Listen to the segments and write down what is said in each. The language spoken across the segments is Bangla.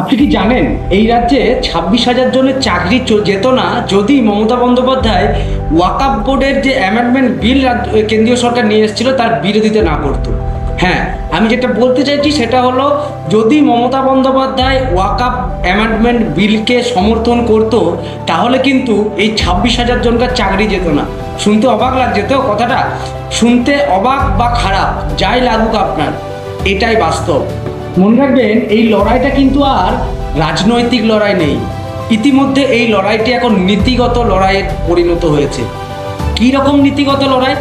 আপনি কি জানেন, এই রাজ্যে ছাব্বিশ হাজার জনের চাকরি যেত না যদি মমতা বন্দ্যোপাধ্যায় ওয়াকাপ বোর্ডের যে অ্যামেন্ডমেন্ট বিল কেন্দ্রীয় সরকার নিয়ে এসেছিল, তার বিরোধিতা না করতো। হ্যাঁ আমি যেটা বলতে চাইছি সেটা হলো, যদি মমতা বন্দ্যোপাধ্যায় ওয়াকাপ অ্যামেন্ডমেন্ট বিলকে সমর্থন করত, তাহলে কিন্তু এই ছাব্বিশ হাজার জনকার চাকরি যেত না। শুনতে অবাক লাগছে তো কথাটা? শুনতে অবাক বা খারাপ, যাই লাগুক আপনার, এটাই বাস্তব। মনে রাখবেন, এই লড়াইটা কিন্তু আর রাজনৈতিক লড়াই নেই। ইতিমধ্যে এই লড়াইটি এখন নীতিগত লড়াইয়ে পরিণত হয়েছে। কী রকম নীতিগত লড়াই?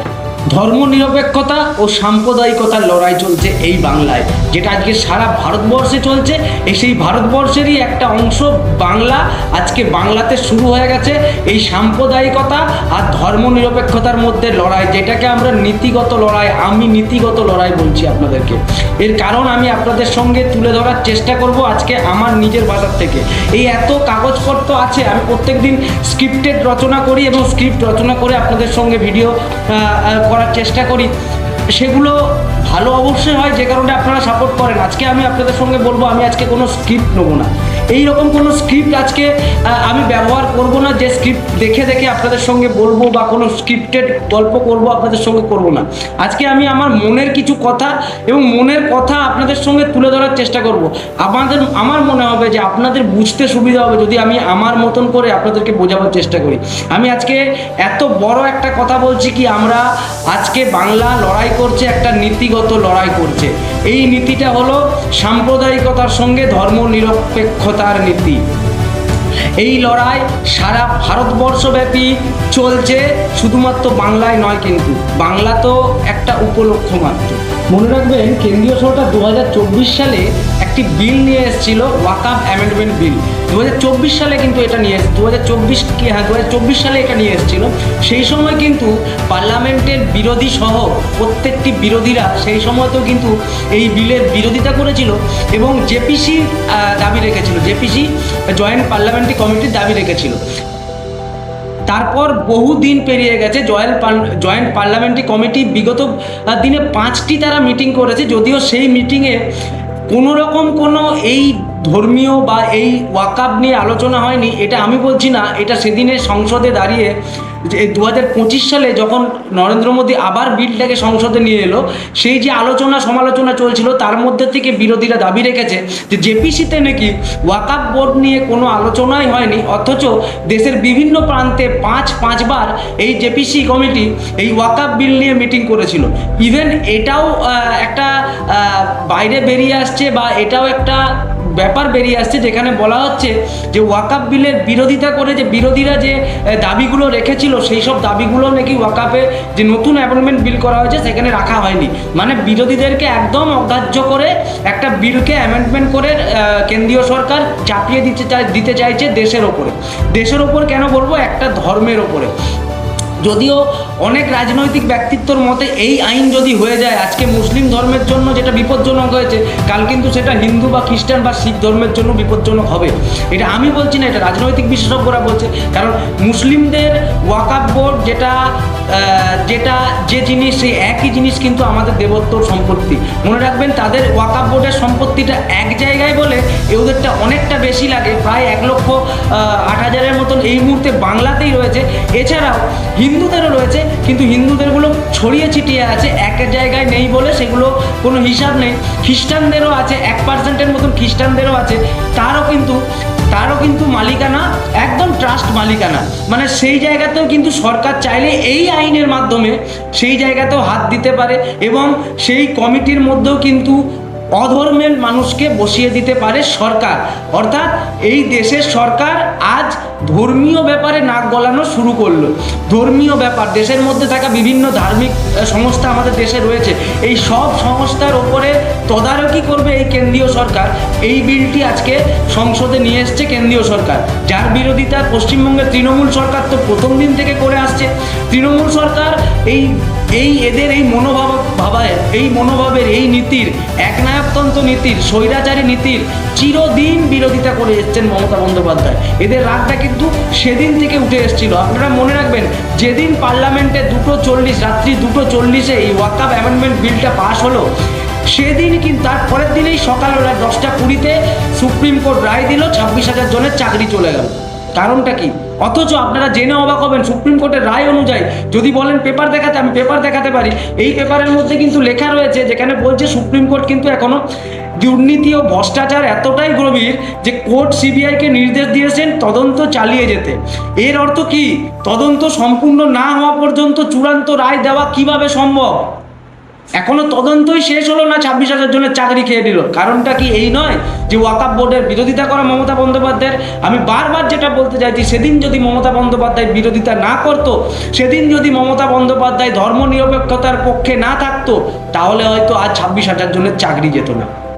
ধর্মনিরপেক্ষতা ও সাম্প্রদায়িকতার লড়াই চলছে এই বাংলায়, যেটা আজকে সারা ভারতবর্ষে চলছে। এই সেই ভারতবর্ষেরই একটা অংশ বাংলা আজকে বাংলাতে শুরু হয়ে গেছে এই সাম্প্রদায়িকতা আর ধর্মনিরপেক্ষতার মধ্যে লড়াই, যেটাকে আমরা নীতিগত লড়াই, আমি নীতিগত লড়াই বলছি আপনাদেরকে। এর কারণ আমি আপনাদের সঙ্গে তুলে ধরার চেষ্টা করব আজকে আমার নিজের বাজার থেকে। এই এত কাগজপত্র আছে, আমি প্রত্যেকদিন স্ক্রিপ্টেড রচনা করি এবং স্ক্রিপ্ট রচনা করে আপনাদের সঙ্গে ভিডিও করার চেষ্টা করি, সেগুলো ভালো অবশ্যই হয়, যে কারণে আপনারা সাপোর্ট করেন। আজকে আমি আপনাদের সঙ্গে বলব, আমি আজকে কোনো স্ক্রিপ্ট নেব না। এই রকম কোনো স্ক্রিপ্ট আজকে আমি ব্যবহার করব না, যে স্ক্রিপ্ট দেখে দেখে আপনাদের সঙ্গে বলব বা কোনো স্ক্রিপ্টেড গল্প করব, আপনাদের সঙ্গে করব না। আজকে আমি আমার মনের কিছু কথা এবং মনের কথা আপনাদের সঙ্গে তুলে ধরার চেষ্টা করব। আমাদের, আমার মনে হবে যে আপনাদের বুঝতে সুবিধা হবে যদি আমি আমার মতন করে আপনাদেরকে বোঝাবার চেষ্টা করি। আমি আজকে এত বড় একটা কথা বলছি কি, আমরা আজকে বাংলা লড়াই করছে, একটা নীতিগত লড়াই করছে। এই নীতিটা হলো সাম্প্রদায়িকতার সঙ্গে ধর্ম নিরপেক্ষতার নীতি। এই লড়াই সারা ভারতবর্ষব্যাপী চলছে, শুধুমাত্র বাংলায় নয় কিন্তু বাংলা তো একটা উপলক্ষ মাত্র। মনে রাখবেন, কেন্দ্রীয় সরকার দু হাজার চব্বিশ সালে একটি বিল নিয়ে এসেছিল ওয়াকাপ অ্যামেন্ডমেন্ট বিল। দু হাজার চব্বিশ সালে কিন্তু এটা নিয়ে দু হাজার চব্বিশ হ্যাঁ দু সালে এটা নিয়ে এসেছিল। সেই সময় কিন্তু পার্লামেন্টের বিরোধী সহ প্রত্যেকটি বিরোধীরা সেই সময়তেও কিন্তু এই বিলের বিরোধিতা করেছিল এবং জেপিসি দাবি রেখেছিল। জেপিসি জয়েন্ট পার্লামেন্টারি কমিটির দাবি রেখেছিল। তারপর বহু দিন পেরিয়ে গেছে জয়েন্ট জয়েন্ট পার্লামেন্টারি কমিটি বিগত দিনে পাঁচটি তারা মিটিং করেছে, যদিও সেই মিটিংয়ে কোনো রকম কোনো এই ধর্মীয় বা এই ওয়াকাব নিয়ে আলোচনা হয়নি, এটা আমি বলছি না, এটা সেদিনে সংসদে দাঁড়িয়ে যে দু হাজার পঁচিশ সালে যখন নরেন্দ্র মোদী আবার বিলটাকে সংসদে নিয়ে এলো, সেই যে আলোচনা সমালোচনা চলছিল, তার মধ্যে থেকে বিরোধীরা দাবি রেখেছে যে জেপিসিতে নাকি ওয়াকাব বোর্ড নিয়ে কোনো আলোচনাই হয়নি, অথচ দেশের বিভিন্ন প্রান্তে পাঁচ, পাঁচবার এই জেপিসি কমিটি এই ওয়াকাব বিল নিয়ে মিটিং করেছিল। ইভেন এটাও একটা বাইরে বেরিয়ে আসছে বা এটাও একটা ব্যাপার বেরিয়ে আসছে যেখানে বলা হচ্ছে যে ওয়াকাপ বিলের বিরোধিতা করে যে বিরোধীরা যে দাবিগুলো রেখেছিল, সেই সব দাবিগুলো নাকি ওয়াকাপে যে নতুন অ্যাপয়েন্টমেন্ট বিল করা হয়েছে সেখানে রাখা হয়নি। মানে বিরোধীদেরকে একদম অগ্রাহ্য করে একটা বিলকে অ্যামেন্ডমেন্ট করে কেন্দ্রীয় সরকার চাপিয়ে দিতে চাই দিতে চাইছে দেশের ওপরে। দেশের ওপর কেন বলব? একটা ধর্মের ওপরে। যদিও অনেক রাজনৈতিক ব্যক্তিত্বর মতে এই আইন যদি হয়ে যায়, আজকে মুসলিম ধর্মের জন্য যেটা বিপজ্জনক হয়েছে, কাল কিন্তু সেটা হিন্দু বা খ্রিস্টান বা শিখ ধর্মের জন্য বিপজ্জনক হবে। এটা আমি বলছি না, এটা রাজনৈতিক বিশেষজ্ঞরা বলছে। কারণ মুসলিমদের ওয়াকাপ বোর্ড যেটা যেটা যে জিনিস, সেই একই জিনিস কিন্তু আমাদের দেবত্বর সম্পত্তি। মনে রাখবেন, তাদের ওয়াকাপ বোর্ডের সম্পত্তিটা এক জায়গায় বলে ওদেরটা অনেকটা বেশি লাগে। প্রায় এক লক্ষ আট হাজারের মতন এই মুহূর্তে বাংলাতেই রয়েছে। এছাড়াও হিন্দুদেরও রয়েছে, কিন্তু হিন্দুদেরগুলো ছড়িয়ে ছিটিয়ে আছে, এক জায়গায় নেই বলে সেগুলো কোনো হিসাব নেই। খ্রিস্টানদেরও আছে, এক পার্সেন্টের মতন খ্রিস্টানদেরও আছে। তারও কিন্তু তারও কিন্তু মালিকানা, একদম ট্রাস্ট মালিকানা। মানে সেই জায়গাতেও কিন্তু সরকার চাইলে এই আইনের মাধ্যমে সেই জায়গাতেও হাত দিতে পারে এবং সেই কমিটির মধ্যেও কিন্তু অধর্মের মানুষকে বসিয়ে দিতে পারে সরকার। অর্থাৎ এই দেশের সরকার আজ ধর্মীয় ব্যাপারে নাক গলানো শুরু করল। ধর্মীয় ব্যাপার, দেশের মধ্যে থাকা বিভিন্ন ধার্মিক সংস্থা আমাদের দেশে রয়েছে। এই সব সংস্থার ওপরে তদারকি করবে এই কেন্দ্রীয় সরকার। এই বিলটি আজকে সংসদে নিয়ে এসছে কেন্দ্রীয় সরকার। যার বিরোধিতা পশ্চিমবঙ্গের তৃণমূল সরকার তো প্রথম দিন থেকে করে আসছে। তৃণমূল সরকার এই এই এদের এই মনোভাব ভাবায় এই মনোভাবের এই নীতির একনায়কতন্ত্র নীতির স্বৈরাচারী নীতির চিরদিন বিরোধিতা করে এসছেন মমতা বন্দ্যোপাধ্যায়। এদের রাগটা কিন্তু সেদিন থেকে উঠে এসেছিল। আপনারা মনে রাখবেন, যেদিন পার্লামেন্টে দুটো চল্লিশ, রাত্রি দুটো চল্লিশে এই ওয়াকাপ অ্যামেন্ডমেন্ট বিলটা পাশ হলো, সেদিন কিন্তু তার পরের দিনেই সকালবেলা দশটা কুড়িতে সুপ্রিম কোর্ট রায় দিল, ছাব্বিশ হাজার জনের চাকরি চলে গেল। কারণটা কি? অথচ আপনারা জেনে অবাক হবেন, সুপ্রিম কোর্টের রায় অনুযায়ী যদি বলেন পেপার দেখাতে, আমি পেপার দেখাতে পারি। এই পেপারের মধ্যে কিন্তু লেখা রয়েছে যেখানে বলছে সুপ্রিম কোর্ট কিন্তু এখনও দুর্নীতি ও ভ্রষ্টাচার এতটাই গভীর যে কোর্ট সিবিআইকে নির্দেশ দিয়েছেন তদন্ত চালিয়ে যেতে। এর অর্থ কি? তদন্ত সম্পূর্ণ না হওয়া পর্যন্ত চূড়ান্ত রায় দেওয়া কীভাবে সম্ভব? এখনও তদন্তই শেষ হলো না ছাব্বিশ হাজার জনের চাকরি খেয়ে নিল। কারণটা কি এই নয় যে ওয়াকাপ বোর্ডের বিরোধিতা করা মমতা বন্দ্যোপাধ্যায়ের? আমি বারবার যেটা বলতে চাইছি, সেদিন যদি মমতা বন্দ্যোপাধ্যায় বিরোধিতা না করতো, সেদিন যদি মমতা বন্দ্যোপাধ্যায় ধর্মনিরপেক্ষতার পক্ষে না থাকতো, তাহলে হয়তো আজ ছাব্বিশ হাজার জনের চাকরি যেত না।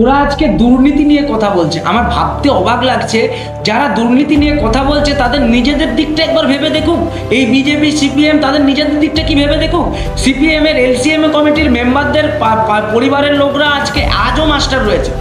ওরা আজকে দুর্নীতি নিয়ে কথা বলছে। আমার ভাবতে অবাক লাগছে, যারা দুর্নীতি নিয়ে কথা বলছে, তাদের নিজেদের দিকটা একবার ভেবে দেখুক। এই বিজেপি, সিপিএম, তাদের নিজেদের দিকটা কি ভেবে দেখুক? সিপিএম এর এলসিএম কমিটির মেম্বারদের পরিবারের লোকরা আজকে আজও মাস্টার রয়েছে।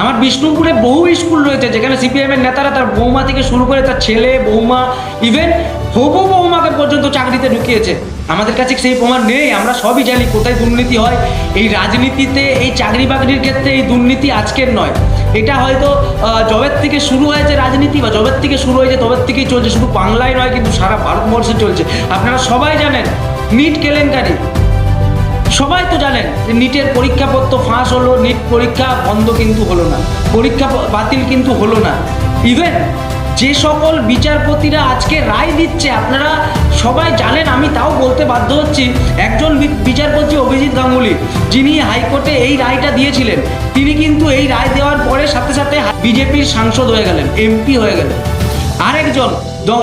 আমার বিষ্ণুপুরে বহু স্কুল রয়েছে, যেখানে সিপিএম এর নেতারা তার বৌমা থেকে শুরু করে তার ছেলে, বৌমা ইভেন হবু বৌমাকে পর্যন্ত চাকরিতে ঢুকিয়েছে। আমাদের কাছে সেই প্রমাণ নেই, আমরা সবই জানি কোথায় দুর্নীতি হয়। এই রাজনীতিতে, এই চাকরি বাকরির ক্ষেত্রে এই দুর্নীতি আজকের নয়। এটা হয়তো জবের থেকে শুরু হয়েছে রাজনীতি বা জবের থেকে শুরু হয়েছে, তবের থেকেই চলছে। শুধু বাংলায় নয়, কিন্তু সারা ভারতবর্ষে চলছে। আপনারা সবাই জানেন, নিট কেলেঙ্কারি। সবাই তো জানেন যে নিটের পরীক্ষাপত্র ফাঁস হলো, নিট পরীক্ষা বন্ধ কিন্তু হলো না, পরীক্ষা বাতিল কিন্তু হলো না। ইভেন যে সকল বিচারপতিরা আজকে রায় দিচ্ছে, আপনারা সবাই জানেন, আমি তাও বলতে বাধ্য হচ্ছি, একজন বিচারপতি অভিজিৎ গাঙ্গুলি, যিনি হাইকোর্টে এই রায়টা দিয়েছিলেন, তিনি কিন্তু এই রায় দেওয়ার পরে সাথে সাথে বিজেপির সাংসদ হয়ে গেলেন, এমপি হয়ে গেলেন। আরেকজন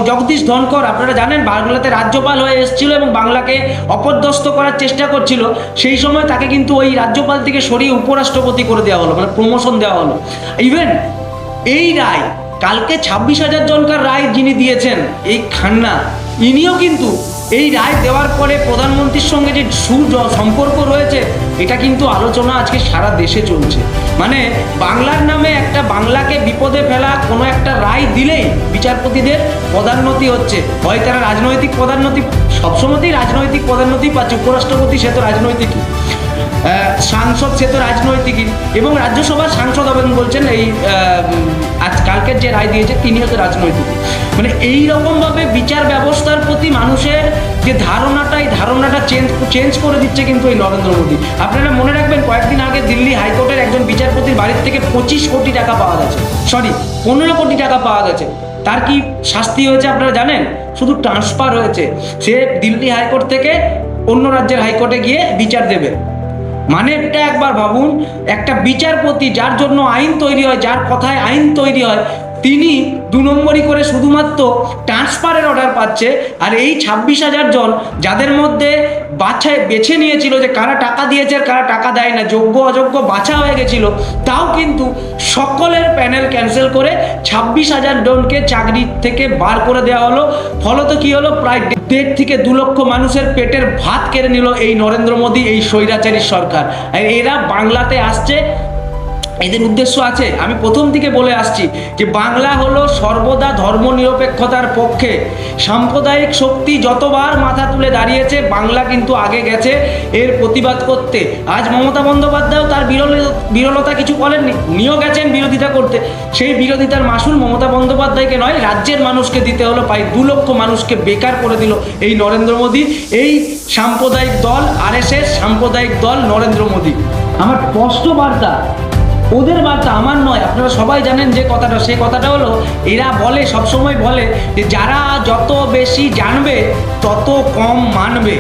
জগদীশ ধনকর আপনারা জানেন বাংলাতে রাজ্যপাল হয়ে এসেছিল এবং বাংলাকে অপদস্থ করার চেষ্টা করছিল। সেই সময় তাকে কিন্তু ওই রাজ্যপাল থেকে সরিয়ে উপরাষ্ট্রপতি করে দেওয়া হলো মানে প্রমোশন দেওয়া হলো। ইভেন এই রায়, কালকে ছাব্বিশ হাজার জনকার রায় যিনি দিয়েছেন, এই খান্না, ইনিও কিন্তু এই রায় দেওয়ার পরে প্রধানমন্ত্রীর সঙ্গে যে সু সম্পর্ক রয়েছে, এটা কিন্তু আলোচনা আজকে সারা দেশে চলছে। মানে বাংলার নামে একটা বাংলাকে বিপদে ফেলা কোনো একটা রায় দিলেই বিচারপতিদের পদান্নতি হচ্ছে। হয় তারা রাজনৈতিক পদান্নতি, সবসময়তেই রাজনৈতিক পদান্নতি পাচ্ছে, উপরাষ্ট্রপতি সে তো রাজনৈতিক সাংসদ, সে তো রাজনৈতিকই এবং রাজ্যসভার সাংসদ হবেন বলছেন এই আজ কালকের যে রায় দিয়েছে, তিনি তো রাজনৈতিক। মানে এই রকমভাবে বিচার ব্যবস্থার প্রতি মানুষের যে ধারণাটা, এই ধারণাটা চেঞ্জ চেঞ্জ করে দিচ্ছে কিন্তু এই নরেন্দ্র মোদী। আপনারা মনে রাখবেন, কয়েকদিন আগে দিল্লি হাইকোর্টের একজন বিচারপতির বাড়ির থেকে পঁচিশ কোটি টাকা পাওয়া গেছে। সরি, পনেরো কোটি টাকা পাওয়া গেছে। তার কি শাস্তি হয়েছে আপনারা জানেন? শুধু ট্রান্সফার হয়েছে। সে দিল্লি হাইকোর্ট থেকে অন্য রাজ্যের হাইকোর্টে গিয়ে বিচার দেবে। মানে এটা একবার ভাবুন, একটা বিচারপতি যার জন্য আইন তৈরি হয়, যার কথায় আইন তৈরি হয়, তিনি দু নম্বরই করে শুধুমাত্র ট্রান্সফারের অর্ডার পাচ্ছে, আর এই ছাব্বিশ হাজার জন যাদের মধ্যে বাছাই, বেছে নিয়েছিল যে কারা টাকা দিয়েছে আর কারা টাকা দেয় না, যোগ্য, অযোগ্য, বাছা হয়ে গেছিল, তাও কিন্তু সকলের প্যানেল ক্যান্সেল করে ছাব্বিশ হাজার জনকে চাকরি থেকে বার করে দেওয়া হলো। ফলত কি হলো? প্রায় দেড় থেকে দু লক্ষ মানুষের পেটের ভাত কেড়ে নিল এই নরেন্দ্র মোদী, এই স্বৈরাচারী সরকার। এরা বাংলাতে আসছে এদের উদ্দেশ্য আছে। আমি প্রথম থেকে বলে আসছি যে বাংলা হলো সর্বদা ধর্ম নিরপেক্ষতার পক্ষে। সাম্প্রদায়িক শক্তি যতবার মাথা তুলে দাঁড়িয়েছে, বাংলা কিন্তু আগে গেছে এর প্রতিবাদ করতে। আজ মমতা বন্দ্যোপাধ্যায়ও তার বিরল বিরলতা কিছু বলেননি। উনিও গেছেন বিরোধিতা করতে। সেই বিরোধিতার মাসুল মমতা বন্দ্যোপাধ্যায়কে নয়, রাজ্যের মানুষকে দিতে হলো, প্রায় দু লক্ষ মানুষকে বেকার করে দিল এই নরেন্দ্র মোদী। এই সাম্প্রদায়িক দল আরএসএস সাম্প্রদায়িক দল, নরেন্দ্র মোদী। আমার স্পষ্ট বার্তা ওদের বার্তা আমার নয়, আপনারা সবাই জানেন যে কথাটা, সে কথাটা হলো, এরা বলে, সবসময় বলে যে যারা যত বেশি জানবে, তত কম মানবে।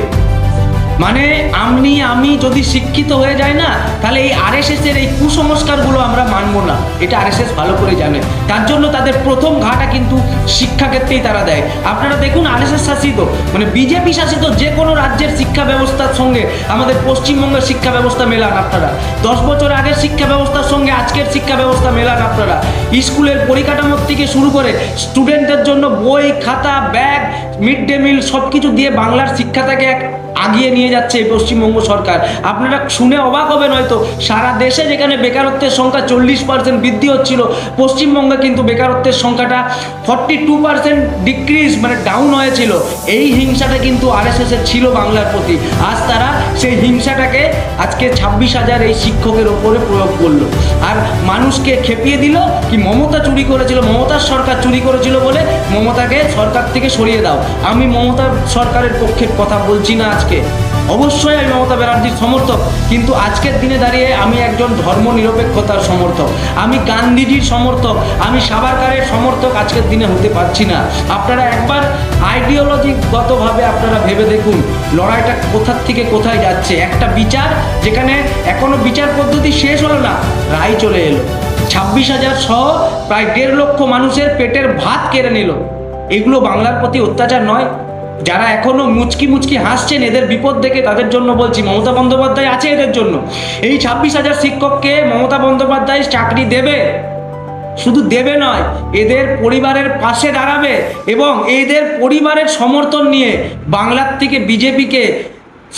মানে আপনি, আমি যদি শিক্ষিত হয়ে যায় না, তাহলে এই আরএসএস এর এই কুসংস্কারগুলো আমরা মানবো না। এটা আরএসএস ভালো করে জানে। তার জন্য তাদের প্রথম ঘাটা কিন্তু শিক্ষাক্ষেত্রেই তারা দেয়। আপনারা দেখুন আরএসএস শাসিত মানে বিজেপি শাসিত যে কোনো রাজ্যের শিক্ষা ব্যবস্থার সঙ্গে আমাদের পশ্চিমবঙ্গের শিক্ষা ব্যবস্থা মেলান আপনারা। দশ বছর আগের শিক্ষা ব্যবস্থার সঙ্গে আজকের শিক্ষা ব্যবস্থা মেলান আপনারা। স্কুলের পরিকাঠামোর থেকে শুরু করে স্টুডেন্টদের জন্য বই, খাতা ব্যাগ মিড ডে মিল সব কিছু দিয়ে বাংলার শিক্ষাটাকে এক আগিয়ে নিয়ে যাচ্ছে এই পশ্চিমবঙ্গ সরকার। আপনারা শুনে অবাক হবেন হয়তো, সারা দেশে যেখানে বেকারত্বের সংখ্যা চল্লিশ পার্সেন্ট বৃদ্ধি হচ্ছিল, পশ্চিমবঙ্গে কিন্তু বেকারত্বের সংখ্যাটা ফর্টি টু পার্সেন্ট ডিক্রিজ মানে ডাউন হয়েছিল। এই হিংসাটা কিন্তু আরএসএস এর ছিল বাংলার প্রতি। আজ তারা সেই হিংসাটাকে আজকে ছাব্বিশ হাজার এই শিক্ষকের ওপরে প্রয়োগ করল। আর মানুষকে খেপিয়ে দিল কি মমতা চুরি করেছিল, মমতার সরকার চুরি করেছিল বলে মমতাকে সরকার থেকে সরিয়ে দাও। আমি মমতার সরকারের পক্ষে কথা বলছি না আজকে। অবশ্যই আমি মমতা ব্যানার্জির সমর্থক, কিন্তু আজকের দিনে দাঁড়িয়ে আমি একজন ধর্ম নিরপেক্ষতার সমর্থক। আমি গান্ধীজির সমর্থক, আমি সাবারকারের সমর্থক আজকের দিনে হতে পারছি না। আপনারা একবার আইডিওলজিগতভাবে আপনারা ভেবে দেখুন, লড়াইটা কোথার থেকে কোথায় যাচ্ছে। একটা বিচার, যেখানে এখনও বিচার পদ্ধতি শেষ হলো না, রায় চলে এলো। ছাব্বিশ হাজার সহ প্রায় দেড় লক্ষ মানুষের পেটের ভাত কেড়ে নিল। এগুলো বাংলার প্রতি অত্যাচার নয় যারা এখনও মুচকি মুচকি হাসছেন, এদের বিপদ দেখে তাদের জন্য বলছি, মমতা বন্দ্যোপাধ্যায় আছে এদের জন্য। এই ছাব্বিশ হাজার শিক্ষককে মমতা বন্দ্যোপাধ্যায় চাকরি দেবে। শুধু দেবে নয়, এদের পরিবারের পাশে দাঁড়াবে এবং এদের পরিবারের সমর্থন নিয়ে বাংলার থেকে বিজেপিকে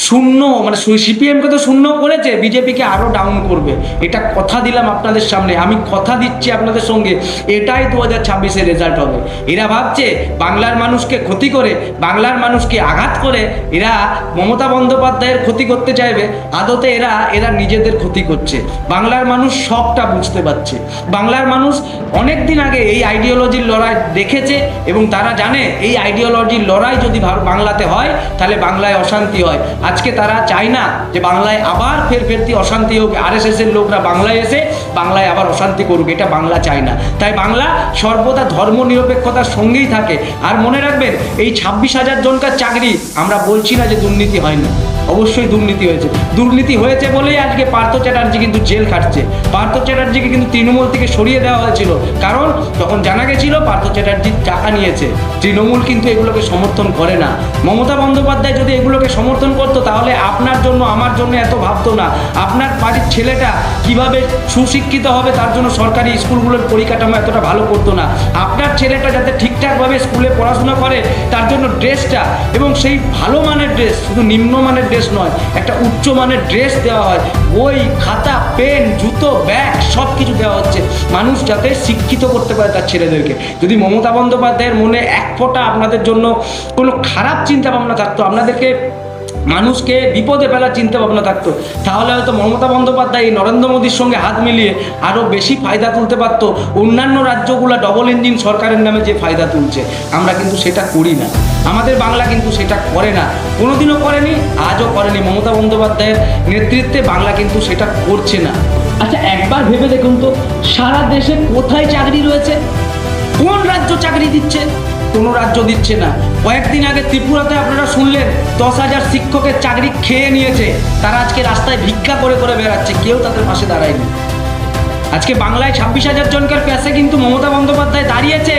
শূন্য মানে সিপিএমকে তো শূন্য করেছে বিজেপিকে আরও ডাউন করবে। এটা কথা দিলাম আপনাদের সামনে, আমি কথা দিচ্ছি আপনাদের সঙ্গে, এটাই দু হাজার ছাব্বিশের রেজাল্ট হবে। এরা ভাবছে বাংলার মানুষকে ক্ষতি করে, বাংলার মানুষকে আঘাত করে, এরা মমতা বন্দ্যোপাধ্যায়ের ক্ষতি করতে চাইবে, আদতে এরা এরা নিজেদের ক্ষতি করছে। বাংলার মানুষ সবটা বুঝতে পারছে। বাংলার মানুষ অনেক দিন আগে এই আইডিওলজির লড়াই দেখেছে এবং তারা জানে, এই আইডিওলজির লড়াই যদি বাংলাতে হয়, তাহলে বাংলায় অশান্তি হয়। আজকে তারা চায় না যে বাংলায় আবার ফের ফেরতি অশান্তি হোক। আর এর লোকরা বাংলায় এসে বাংলায় আবার অশান্তি করুক, এটা বাংলা চায় না। তাই বাংলা সর্বদা ধর্ম নিরপেক্ষতার সঙ্গেই থাকে। আর মনে রাখবেন, এই ছাব্বিশ হাজার জনকার চাকরি, আমরা বলছি না যে দুর্নীতি হয় না। অবশ্যই দুর্নীতি হয়েছে। দুর্নীতি হয়েছে বলেই আজকে পার্থ চ্যাটার্জি কিন্তু জেল খাটছে। পার্থ চ্যাটার্জিকে কিন্তু তৃণমূল থেকে সরিয়ে দেওয়া হয়েছিল। কারণ তখন জানা গেছিল, পার্থ চ্যাটার্জি টাকা নিয়েছে, তৃণমূল কিন্তু এগুলোকে সমর্থন করে না। মমতা বন্দ্যোপাধ্যায় যদি এগুলোকে সমর্থন করতো, তাহলে আপনার জন্য, আমার জন্য এত ভাবতো না। আপনার বাড়ির ছেলেটা কীভাবে সুশিক্ষিত হবে, তার জন্য সরকারি স্কুলগুলোর পরিকাঠামো এতটা ভালো করতো না। আপনার ছেলেটা যাতে ঠিকঠাকভাবে স্কুলে পড়াশোনা করে, তার জন্য ড্রেসটা এবং সেই ভালো মানের ড্রেস শুধু নিম্নমানের ড্রেস নয়, একটা উচ্চ মানের ড্রেস দেওয়া হয়। বই, খাতা পেন জুতো ব্যাগ সব কিছু দেওয়া হচ্ছে। মানুষ যাতে শিক্ষিত করতে পারে তার ছেলেদেরকে। যদি মমতা বন্দ্যোপাধ্যায়ের মনে এক ফোঁটা আপনাদের জন্য কোনো খারাপ চিন্তা ভাবনা থাকতো, আপনাদেরকে মানুষকে বিপদে ফেলার চিন্তা ভাবনা থাকতো। তাহলে হয়তো মমতা বন্দ্যোপাধ্যায় নরেন্দ্র মোদীর সঙ্গে হাত মিলিয়ে আরও বেশি ফায়দা তুলতে পারতো। অন্যান্য রাজ্যগুলো ডবল ইঞ্জিন সরকারের নামে যে ফায়দা তুলছে আমরা কিন্তু সেটা করি না। আমাদের বাংলা কিন্তু সেটা করে না। কোনোদিনও করেনি আজও করেনি। মমতা বন্দ্যোপাধ্যায়ের নেতৃত্বে বাংলা কিন্তু সেটা করছে না। আচ্ছা একবার ভেবে দেখুন তো সারা দেশে কোথায় চাকরি রয়েছে? কোন রাজ্য চাকরি দিচ্ছে? কোনো রাজ্য দিচ্ছে না। কয়েকদিন আগে ত্রিপুরাতে আপনারা শুনলেন, দশ হাজার শিক্ষকের চাকরি খেয়ে নিয়েছে। তারা আজকে রাস্তায় ভিক্ষা করে করে বেড়াচ্ছে, কেউ তাদের পাশে দাঁড়ায়নি। আজকে বাংলায় ছাব্বিশ হাজার জনকার প্যাসে কিন্তু মমতা বন্দ্যোপাধ্যায় দাঁড়িয়েছে।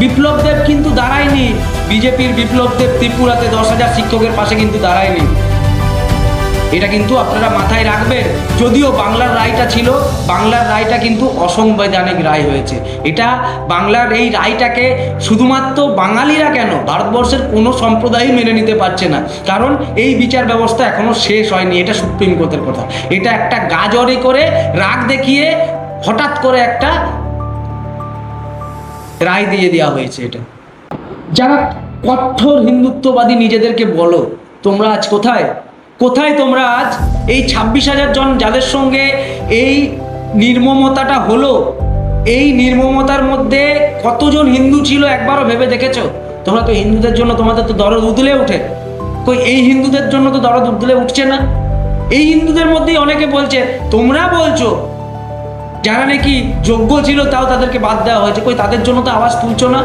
বিপ্লব দেব কিন্তু দাঁড়ায়নি। বিজেপির বিপ্লব দেব ত্রিপুরাতে দশ হাজার শিক্ষকের পাশে কিন্তু দাঁড়ায়নি। এটা কিন্তু আপনারা মাথায় রাখবেন, যদিও বাংলার রায়টা ছিল, বাংলার রায়টা কিন্তু অসাংবিধানিক রায় হয়েছে। এটা বাংলার এই রায়টাকে শুধুমাত্র বাঙালিরা কেন ভারতবর্ষের কোনো সম্প্রদায়ই মেনে নিতে পারছে না। কারণ এই বিচার ব্যবস্থা এখনও শেষ হয়নি, এটা সুপ্রিম কোর্টের কথা। এটা একটা গাজরি করে রাগ দেখিয়ে হঠাৎ করে একটা রায় দিয়ে দেওয়া হয়েছে এটা। যারা কঠোর হিন্দুত্ববাদী নিজেদেরকে বলো, তোমরা আজ কোথায়? কোথায় তোমরা আজ এই ছাব্বিশ হাজার জন যাদের সঙ্গে এই নির্মমতাটা হলো? এই নির্মমতার মধ্যে কতজন হিন্দু ছিল একবারও ভেবে দেখেছ? তোমরা তো হিন্দুদের জন্য তোমাদের তো দরদ উদলে ওঠে। কই, এই হিন্দুদের জন্য তো দরদ উদলে উঠছে না? এই হিন্দুদের মধ্যেই অনেকে বলছে, তোমরা বলছো, যারা নাকি যোগ্য ছিল তাও তাদেরকে বাদ দেওয়া হয়েছে। কই, তাদের জন্য তো আওয়াজ তুলছো না?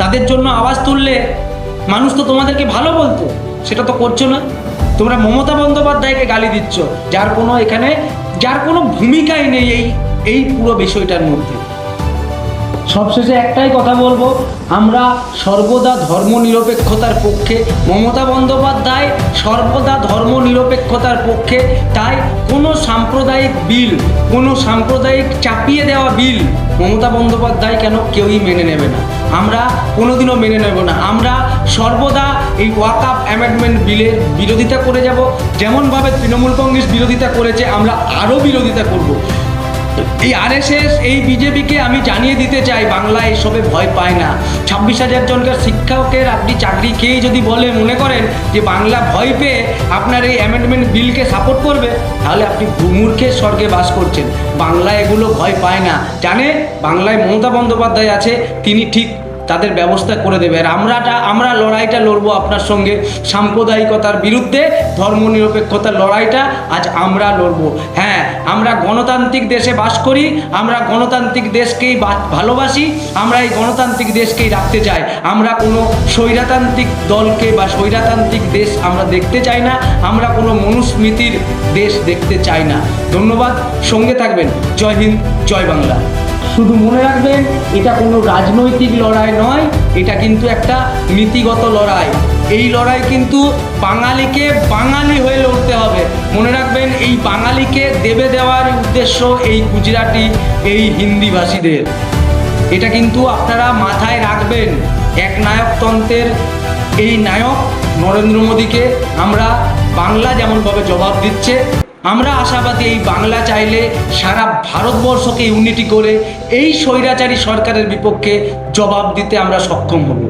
তাদের জন্য আওয়াজ তুললে মানুষ তো তোমাদেরকে ভালো বলতো, সেটা তো করছ না? তোমরা মমতা বন্দ্যোপাধ্যায়কে গালি দিচ্ছ, যার কোনো এখানে, যার কোনো ভূমিকাই নেই এই এই পুরো বিষয়টার মধ্যে। সবশেষে একটাই কথা বলব, আমরা সর্বদা ধর্ম নিরপেক্ষতার পক্ষে, মমতা বন্দ্যোপাধ্যায় সর্বদা ধর্ম নিরপেক্ষতার পক্ষে, তাই কোনো সাম্প্রদায়িক বিল, কোনো সাম্প্রদায়িক চাপিয়ে দেওয়া বিল মমতা বন্দ্যোপাধ্যায় কেন কেউই মেনে নেবে না। আমরা কোনোদিনও মেনে নেব না। আমরা সর্বদা এই ওয়াক আপ অ্যামেন্ডমেন্ট বিলের বিরোধিতা করে যাব। যেমনভাবে তৃণমূল কংগ্রেস বিরোধিতা করেছে, আমরা আরও বিরোধিতা করব। এই আরএসএস এই বিজেপিকে আমি জানিয়ে দিতে চাই বাংলা এসবে ভয় পায় না। ছাব্বিশ হাজার জনকার শিক্ষকের আপনি চাকরি খেয়েই যদি বলে, মনে করেন যে বাংলা ভয় পেয়ে আপনার এই অ্যামেন্ডমেন্ট বিলকে সাপোর্ট করবে, তাহলে আপনি মূর্খের স্বর্গে বাস করছেন। বাংলা এগুলো ভয় পায় না। জানে বাংলায় মমতা বন্দ্যোপাধ্যায় আছে, তিনি ঠিক তাদের ব্যবস্থা করে দেবে। আর আমরাটা আমরা লড়াইটা লড়বো আপনার সঙ্গে। সাম্প্রদায়িকতার বিরুদ্ধে, ধর্মনিরপেক্ষতার লড়াইটা আজ আমরা লড়বো। হ্যাঁ আমরা গণতান্ত্রিক দেশে বাস করি, আমরা গণতান্ত্রিক দেশকেই ভালোবাসি, আমরা এই গণতান্ত্রিক দেশকেই রাখতে চাই। আমরা কোনো স্বৈরাতান্ত্রিক দলকে বা স্বৈরাতান্ত্রিক দেশ আমরা দেখতে চাই না, আমরা কোনো মনুস্মৃতির দেশ দেখতে চাই না। ধন্যবাদ, সঙ্গে থাকবেন। জয় হিন্দ, জয় বাংলা। শুধু মনে রাখবেন এটা কোনো রাজনৈতিক লড়াই নয়, এটা কিন্তু একটা নীতিগত লড়াই। এই লড়াই কিন্তু বাঙালিকে বাঙালি হয়ে লড়তে হবে। মনে রাখবেন, এই বাঙালিকে দেবে দেওয়ার উদ্দেশ্য এই গুজরাটি, এই হিন্দিভাষীদের। এটা কিন্তু আপনারা মাথায় রাখবেন, এক নায়কতন্ত্রের এই নায়ক নরেন্দ্র মোদীকে আমরা বাংলা যেমনভাবে জবাব দিচ্ছে আমরা আশাবাদী এই বাংলা চাইলে সারা ভারতবর্ষকে ইউনিটি করে এই স্বৈরাচারী সরকারের বিপক্ষে জবাব দিতে আমরা সক্ষম হব।